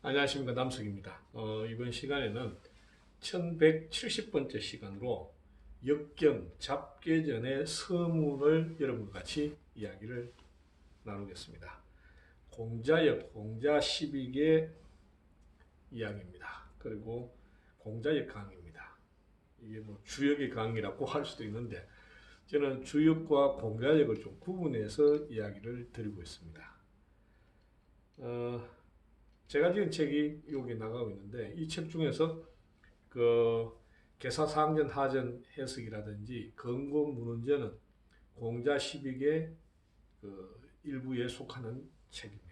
안녕하십니까 남석입니다. 어, 이번 시간에는 1170번째 시간으로 역경 잡계전의 서문을 여러분과 같이 이야기를 나누겠습니다. 공자역, 공자 12개 이야기입니다. 그리고 공자역 강의입니다. 이게 뭐 주역의 강의라고 할 수도 있는데 저는 주역과 공자역을 좀 구분해서 이야기를 드리고 있습니다. 어, 제가 지은 책이 여기 나가고 있는데 이 책 중에서 그 개사 상전 하전 해석이라든지 건고 문헌전은 공자 12개 그 일부에 속하는 책입니다.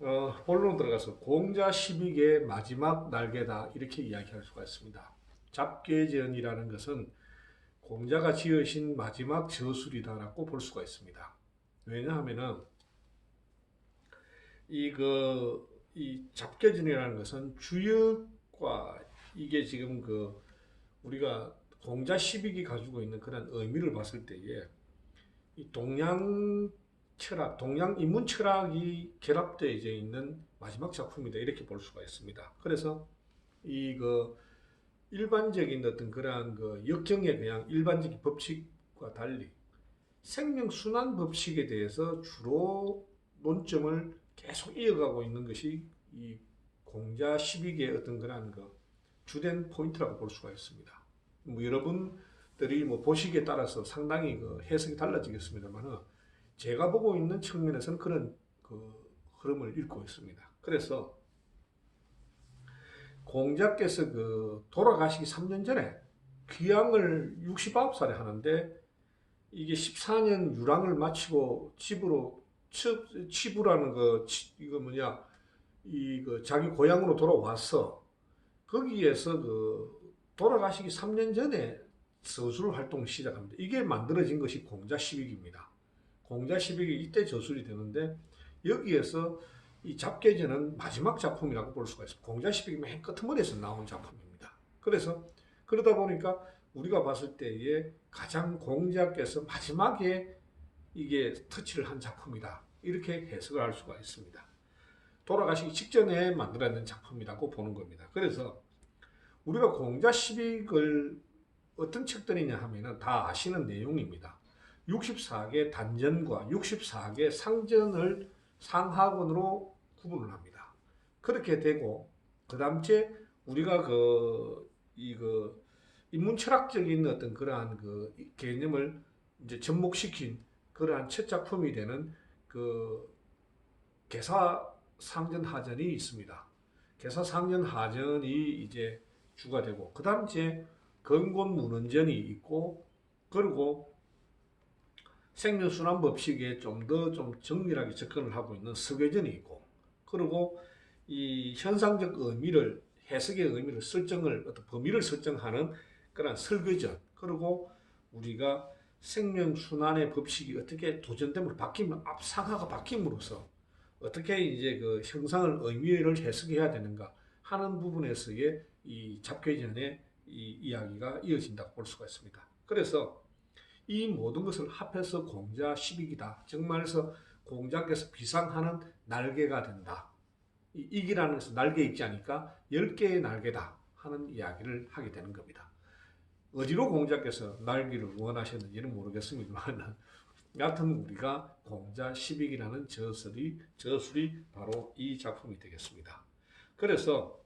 어, 본론 들어가서 공자 12개 마지막 날개다 이렇게 이야기할 수가 있습니다. 잡계전이라는 것은 공자가 지으신 마지막 저술이다라고 볼 수가 있습니다. 왜냐하면은 이 그 이 잡계전이라는 것은 주역과 이게 지금 그 우리가 공자 12기 가지고 있는 그런 의미를 봤을 때에 이 동양 철학, 동양 인문 철학이 결합되어 있는 마지막 작품이다 이렇게 볼 수가 있습니다. 그래서 이 그 일반적인 어떤 그러한 그 역경의 그냥 일반적인 법칙과 달리 생명 순환 법칙에 대해서 주로 논점을 계속 이어가고 있는 것이 이 공자 12개의 어떤 그런 그 주된 포인트라고 볼 수가 있습니다. 뭐 여러분들이 뭐 보시기에 따라서 상당히 그 해석이 달라지겠습니다만은 제가 보고 있는 측면에서는 그런 그 흐름을 읽고 있습니다. 그래서 공자께서 그 돌아가시기 3년 전에 귀향을 69살에 하는데 이게 14년 유랑을 마치고 집으로 치- 치부라는 그 치- 이거 뭐냐 이 그 자기 고향으로 돌아와서 거기에서 그 돌아가시기 3년 전에 서술 활동을 시작합니다. 이게 만들어진 것이 공자 12기입니다. 공자 12기 이때 저술이 되는데 여기에서 이 잡계전은 마지막 작품이라고 볼 수가 있습니다. 공자 12기 맨 끝머리에서 나온 작품입니다. 그래서 그러다 보니까 우리가 봤을 때에 가장 공자께서 마지막에 이게 터치를 한 작품이다. 이렇게 해석을 할 수가 있습니다. 돌아가시기 직전에 만들어낸 작품이라고 보는 겁니다. 그래서 우리가 공자 12글 어떤 책들이냐 하면은 다 아시는 내용입니다. 64개 단전과 64개 상전을 상하권으로 구분을 합니다. 그렇게 되고 그 다음째 우리가 그 이그 인문 철학적인 어떤 그러한 그 개념을 이제 접목시킨 그러한 첫 작품이 되는 그 개사 상전 하전이 있습니다. 개사 상전 하전이 이제 주가 되고 그 다음 이제 건곤 문헌전이 있고 그리고 생명순환 법칙에 좀 더 좀 정밀하게 접근을 하고 있는 서계전이 있고 그리고 이 현상적 의미를 해석의 의미를 설정을 어떤 범위를 설정하는 그런 설계전 그리고 우리가 생명 순환의 법칙이 어떻게 도전됨으로 바뀌면 앞상하가 바뀜으로써 어떻게 이제 그 형상을 의미를 해석해야 되는가 하는 부분에서의 이 잡계전의 이 이야기가 이어진다고 볼 수가 있습니다. 그래서 이 모든 것을 합해서 공자 10익이다. 정말서 공자께서 비상하는 날개가 된다. 이 익이라는 것은 날개 있지 않으니까 10개의 날개다 하는 이야기를 하게 되는 겁니다. 어디로 공자께서 날개를 원하셨는지는 모르겠습니다만 여하튼 우리가 공자 10익이라는 저술이 저술이 바로 이 작품이 되겠습니다. 그래서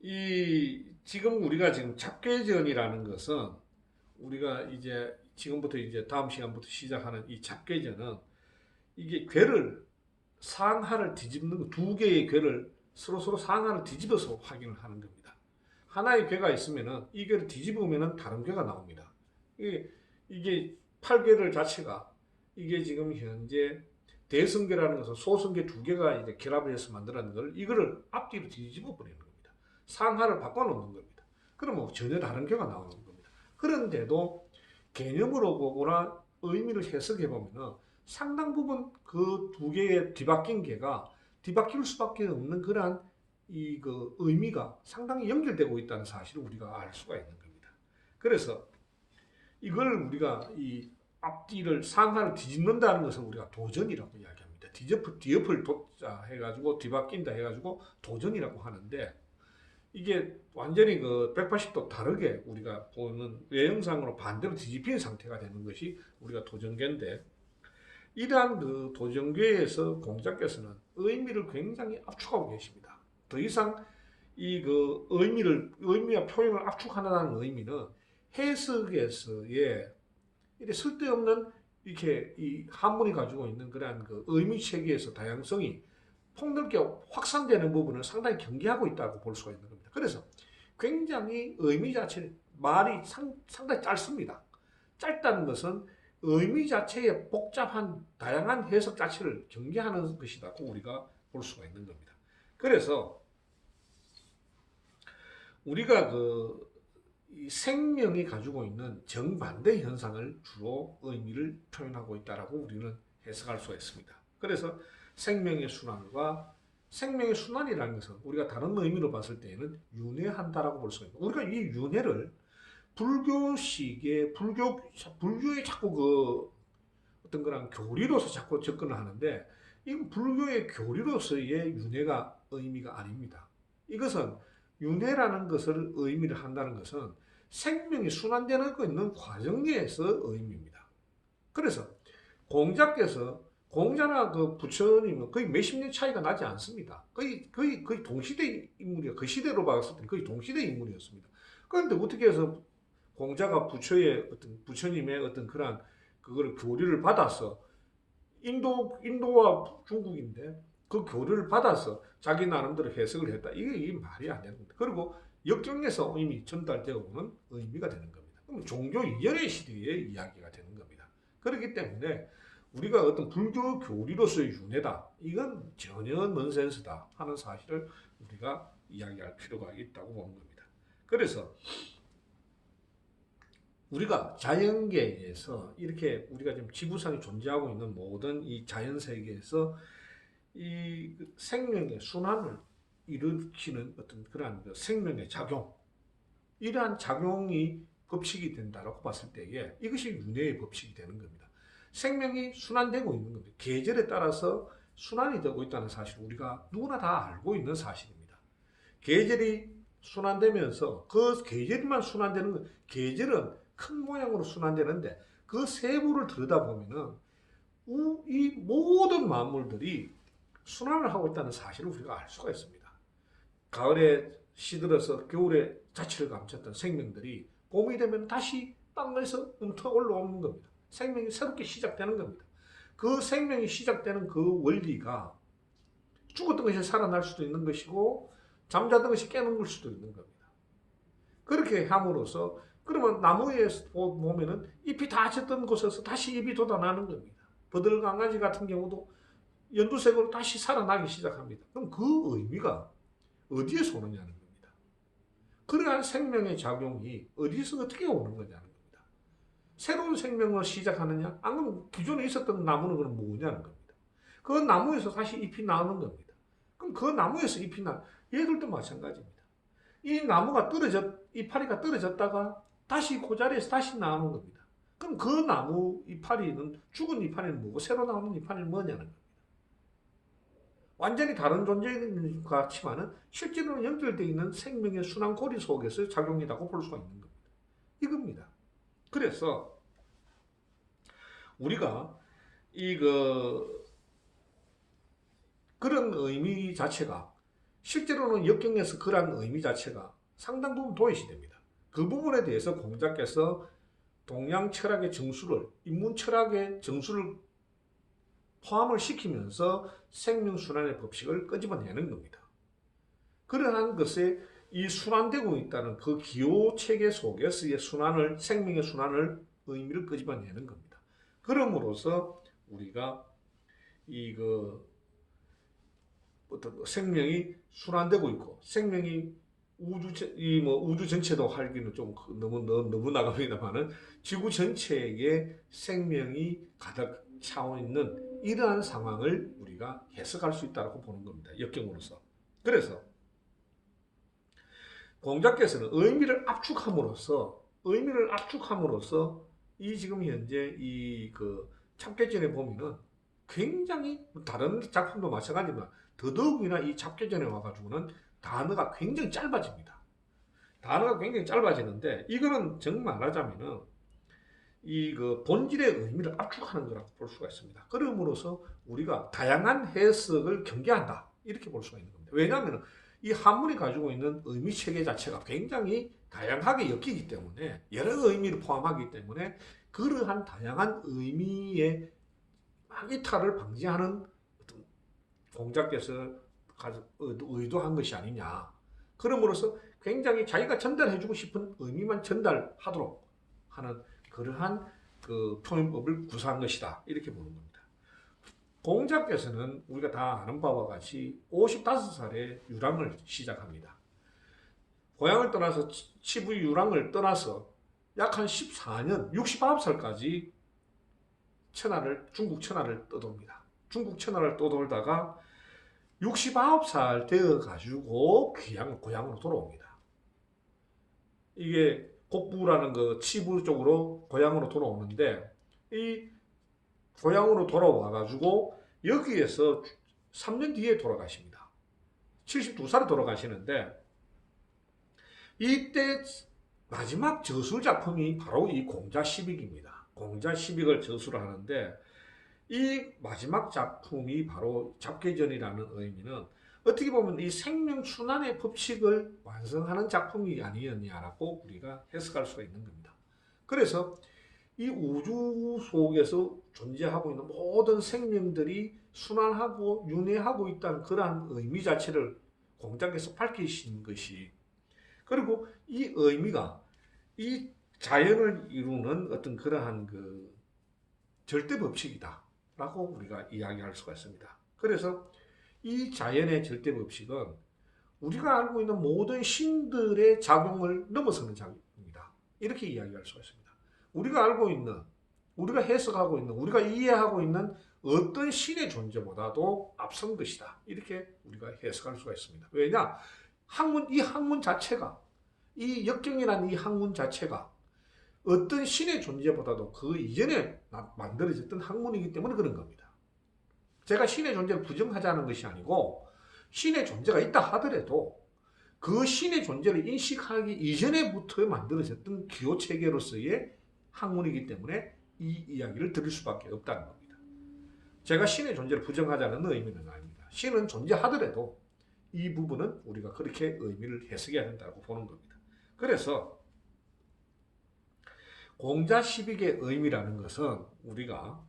이 지금 우리가 지금 잡계전이라는 것은 우리가 이제 지금부터 이제 다음 시간부터 시작하는 이 잡계전은 이게 괴를 상하를 뒤집는 거, 두 개의 괴를 서로 서로 상하를 뒤집어서 확인을 하는 겁니다. 하나의 괴가 있으면은 이 괴를 뒤집으면은 다른 괴가 나옵니다. 이게 이게 팔괴를 자체가 이게 지금 현재 대성계라는 것은 소성계 두 개가 이제 결합을 해서 만들어낸 걸 이거를 앞뒤로 뒤집어 버리는 겁니다. 상하를 바꿔놓는 겁니다. 그러면 전혀 다른 개가 나오는 겁니다. 그런데도 개념으로 보거나 의미를 해석해 보면은 상당 부분 그 두 개의 뒤바뀐 개가 뒤바뀔 수밖에 없는 그러한 이 그 의미가 상당히 연결되고 있다는 사실을 우리가 알 수가 있는 겁니다. 그래서 이걸 우리가 이 앞뒤를 상하를 뒤집는다는 것을 우리가 도전이라고 이야기합니다. 뒤옆, 뒤옆을 돋자 해가지고 뒤바뀐다 해가지고 도전이라고 하는데 이게 완전히 그 180도 다르게 우리가 보는 외형상으로 반대로 뒤집힌 상태가 되는 것이 우리가 도전계인데 이러한 그 도전계에서 공자께서는 의미를 굉장히 압축하고 계십니다. 더 이상 이 그 의미를 의미와 표현을 압축하는 의미는 해석에서의 이렇게 쓸데없는 이렇게 이 한문이 가지고 있는 그러한 그 의미 체계에서 다양성이 폭넓게 확산되는 부분을 상당히 경계하고 있다고 볼 수가 있는 겁니다. 그래서 굉장히 의미 자체 말이 상, 상당히 짧습니다. 짧다는 것은 의미 자체의 복잡한 다양한 해석 자체를 경계하는 것이라고 우리가 볼 수가 있는 겁니다. 그래서 우리가 그이 생명이 가지고 있는 정반대 현상을 주로 의미를 표현하고 있다라고 우리는 해석할 수가 있습니다. 그래서 생명의 순환과 생명의 순환이라는 것은 우리가 다른 의미로 봤을 때에는 윤회한다라고 볼 수가 있습니다. 우리가 이 윤회를 불교식의 불교 불교의 자꾸 그 어떤 그런 교리로서 자꾸 접근을 하는데 이건 불교의 교리로서의 윤회가 의미가 아닙니다. 이것은 윤회라는 것을 의미를 한다는 것은 생명이 순환되는 거 있는 과정에서 의미입니다. 그래서 공자께서 공자나 그 부처님은 거의 몇십 년 차이가 나지 않습니다. 거의 거의 거의 동시대 인물이야. 그 시대로 봤을 때 거의 동시대 인물이었습니다. 그런데 어떻게 해서 공자가 부처의 어떤 부처님의 어떤 그러한 그거를 교리를 받아서 인도 인도와 중국인데 그 교리를 받아서 자기 나름대로 해석을 했다. 이게, 이게 말이 안 되는 겁니다. 그리고 역경에서 이미 전달되어 오는 의미가 되는 겁니다. 그럼 종교 이전의 시대의 이야기가 되는 겁니다. 그렇기 때문에 우리가 어떤 불교 교리로서의 윤회다. 이건 전혀 넌센스다 하는 사실을 우리가 이야기할 필요가 있다고 보는 겁니다. 그래서 우리가 자연계에서 이렇게 우리가 지금 지구상에 존재하고 있는 모든 이 자연 세계에서 이 생명의 순환을 일으키는 어떤 그러한 그 생명의 작용, 이러한 작용이 법칙이 된다라고 봤을 때에 이것이 윤회의 법칙이 되는 겁니다. 생명이 순환되고 있는 겁니다. 계절에 따라서 순환이 되고 있다는 사실 우리가 누구나 다 알고 있는 사실입니다. 계절이 순환되면서 그 계절만 순환되는 것, 계절은 큰 모양으로 순환되는데 그 세부를 들여다보면은 이 모든 만물들이 순환을 하고 있다는 사실을 우리가 알 수가 있습니다. 가을에 시들어서 겨울에 자취를 감췄던 생명들이 봄이 되면 다시 땅에서 움터 올라오는 겁니다. 생명이 새롭게 시작되는 겁니다. 그 생명이 시작되는 그 원리가 죽었던 것이 살아날 수도 있는 것이고 잠자던 것이 깨는 걸 수도 있는 겁니다. 그렇게 함으로써 그러면 나무에 보면은 잎이 다 졌던 곳에서 다시 잎이 돋아나는 겁니다. 버들강아지 같은 경우도 연두색으로 다시 살아나기 시작합니다. 그럼 그 의미가 어디에서 오느냐는 겁니다. 그러한 생명의 작용이 어디서 어떻게 오는 거냐는 겁니다. 새로운 생명을 시작하느냐? 안 그러면 기존에 있었던 나무는 그럼 뭐냐는 겁니다. 그 나무에서 다시 잎이 나오는 겁니다. 그럼 그 나무에서 잎이 나, 얘들도 마찬가지입니다. 이 나무가 떨어졌, 이파리가 떨어졌다가 다시 그 자리에서 다시 나오는 겁니다. 그럼 그 나무 이파리는 죽은 이파리는 뭐고 새로 나오는 이파리는 뭐냐는 겁니다. 완전히 다른 존재인 것 같지만은 실제로는 연결되어 있는 생명의 순환 고리 속에서 작용이라고 볼 수가 있는 겁니다. 이겁니다. 그래서 우리가 이그 그런 의미 자체가 실제로는 역경에서 그런 의미 자체가 상당 부분 도외시 됩니다. 그 부분에 대해서 공자께서 동양 철학의 정수를 인문 철학의 정수를 포함을 시키면서 생명순환의 법칙을 끄집어내는 겁니다. 그러한 것에 이 순환되고 있다는 그 기호 체계 속에서의 순환을, 생명의 순환을 의미를 끄집어내는 겁니다. 그럼으로써 우리가 이그 어떤 생명이 순환되고 있고 생명이 우주 이뭐 우주 전체도 할기는 좀 너무 너무 나갑니다만은 지구 전체에 생명이 가득 차오 있는 이러한 상황을 우리가 해석할 수 있다고 보는 겁니다. 역경으로서. 그래서 공자께서는 의미를 압축함으로써 의미를 압축함으로써 이 지금 현재 이 그 참깨전에 보면은 굉장히 다른 작품도 마찬가지지만 더더욱이나 이 잡계전에 와가지고는 단어가 굉장히 짧아집니다. 단어가 굉장히 짧아지는데 이거는 정말 말하자면은 이 그 본질의 의미를 압축하는 거라고 볼 수가 있습니다. 그럼으로써 우리가 다양한 해석을 경계한다 이렇게 볼 수가 있는 겁니다. 왜냐하면 이 한문이 가지고 있는 의미 체계 자체가 굉장히 다양하게 엮이기 때문에 여러 의미를 포함하기 때문에 그러한 다양한 의미의 이탈을 방지하는 공작께서 의도한 것이 아니냐. 그럼으로써 굉장히 자기가 전달해주고 싶은 의미만 전달하도록 하는 그러한 그 표현법을 구사한 것이다. 이렇게 보는 겁니다. 공작께서는 우리가 다 아는 바와 같이 55살에 유랑을 시작합니다. 고향을 떠나서 치- 치부 유랑을 떠나서 약 한 14년, 69살까지 천하를 중국 천하를 떠돕니다. 중국 천하를 떠돌다가 69살 되어 가지고 귀양 고향으로 돌아옵니다. 이게 곡부라는 그 치부 쪽으로 고향으로 돌아오는데 이 고향으로 돌아와 가지고 여기에서 3년 뒤에 돌아가십니다. 72살에 돌아가시는데 이때 마지막 저술 작품이 바로 이 공자 10익입니다. 공자 10익을 저술을 하는데 이 마지막 작품이 바로 잡계전이라는 의미는 어떻게 보면 이 생명 순환의 법칙을 완성하는 작품이 아니었냐라고 우리가 해석할 수가 있는 겁니다. 그래서 이 우주 속에서 존재하고 있는 모든 생명들이 순환하고 윤회하고 있다는 그러한 의미 자체를 공작에서 밝히신 것이 그리고 이 의미가 이 자연을 이루는 어떤 그러한 그 절대 법칙이다 라고 우리가 이야기할 수가 있습니다. 그래서 이 자연의 절대 법칙은 우리가 알고 있는 모든 신들의 작용을 넘어서는 작용입니다. 이렇게 이야기할 수가 있습니다. 우리가 알고 있는, 우리가 해석하고 있는, 우리가 이해하고 있는 어떤 신의 존재보다도 앞선 것이다. 이렇게 우리가 해석할 수가 있습니다. 왜냐? 학문, 이 학문 자체가, 이 역경이라는 이 학문 자체가 어떤 신의 존재보다도 그 이전에 나- 만들어졌던 학문이기 때문에 그런 겁니다. 제가 신의 존재를 부정하자는 것이 아니고 신의 존재가 있다 하더라도 그 신의 존재를 인식하기 이전에부터 만들어졌던 기호 체계로서의 학문이기 때문에 이 이야기를 들을 수밖에 없다는 겁니다. 제가 신의 존재를 부정하자는 의미는 아닙니다. 신은 존재하더라도 이 부분은 우리가 그렇게 의미를 해석해야 된다고 보는 겁니다. 그래서 공자 12의 의미라는 것은 우리가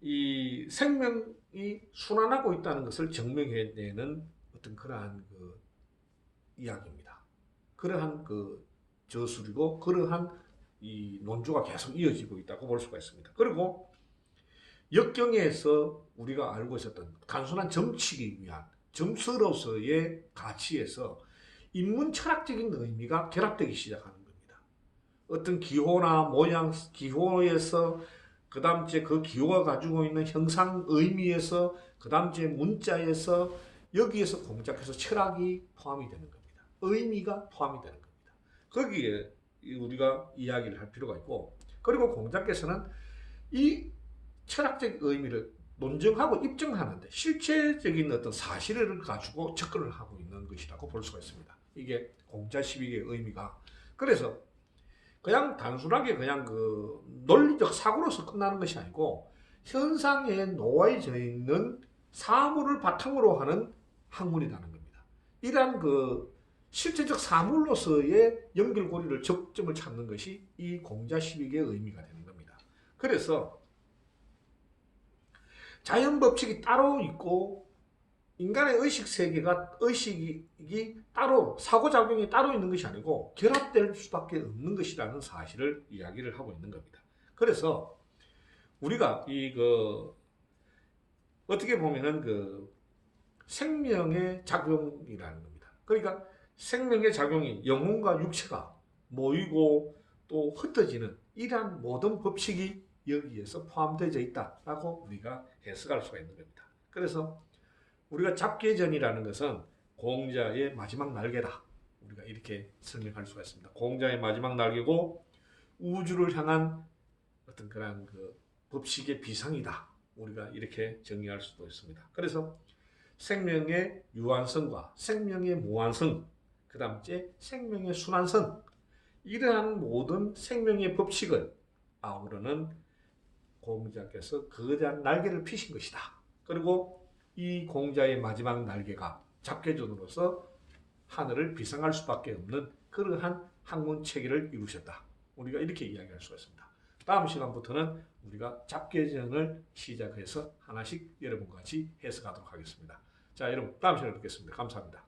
이 생명이 순환하고 있다는 것을 증명해내는 어떤 그러한 그 이야기입니다. 그러한 그 저술이고 그러한 이 논조가 계속 이어지고 있다고 볼 수가 있습니다. 그리고 역경에서 우리가 알고 있었던 단순한 점치기 위한 점수로서의 가치에서 인문 철학적인 의미가 결합되기 시작하는 겁니다. 어떤 기호나 모양, 기호에서 그 다음 이제 그 기호가 가지고 있는 형상 의미에서 그 다음 이제 문자에서 여기에서 공작해서 철학이 포함이 되는 겁니다. 의미가 포함이 되는 겁니다. 거기에 이 우리가 이야기를 할 필요가 있고 그리고 공작께서는 이 철학적 의미를 논증하고 입증하는데 실체적인 어떤 사실을 가지고 접근을 하고 있는 것이라고 볼 수가 있습니다. 이게 공자 12의 의미가 그래서 그냥 단순하게 그냥 그 논리적 사고로서 끝나는 것이 아니고 현상에 놓여져 있는 사물을 바탕으로 하는 학문이라는 겁니다. 이러한 그 실제적 사물로서의 연결고리를 접점을 찾는 것이 이 공자 12개의 의미가 되는 겁니다. 그래서 자연 법칙이 따로 있고 인간의 의식 세계가 의식이 따로 사고작용이 따로 있는 것이 아니고 결합될 수밖에 없는 것이라는 사실을 이야기를 하고 있는 겁니다. 그래서 우리가 이 그 어떻게 보면은 그 생명의 작용이라는 겁니다. 그러니까 생명의 작용이 영혼과 육체가 모이고 또 흩어지는 이러한 모든 법칙이 여기에서 포함되어 있다라고 우리가 해석할 수가 있는 겁니다. 그래서 우리가 잡계전이라는 것은 공자의 마지막 날개다. 우리가 이렇게 설명할 수가 있습니다. 공자의 마지막 날개고 우주를 향한 어떤 그런 그 법칙의 비상이다. 우리가 이렇게 정의할 수도 있습니다. 그래서 생명의 유한성과 생명의 무한성, 그 다음째 생명의 순환성, 이러한 모든 생명의 법칙을 아우르는 공자께서 거대한 날개를 피신 것이다. 그리고 이 공자의 마지막 날개가 잡개전으로서 하늘을 비상할 수밖에 없는 그러한 학문 체계를 이루셨다. 우리가 이렇게 이야기할 수가 있습니다. 다음 시간부터는 우리가 잡개전을 시작해서 하나씩 여러분과 같이 해석하도록 하겠습니다. 자, 여러분 다음 시간에 뵙겠습니다. 감사합니다.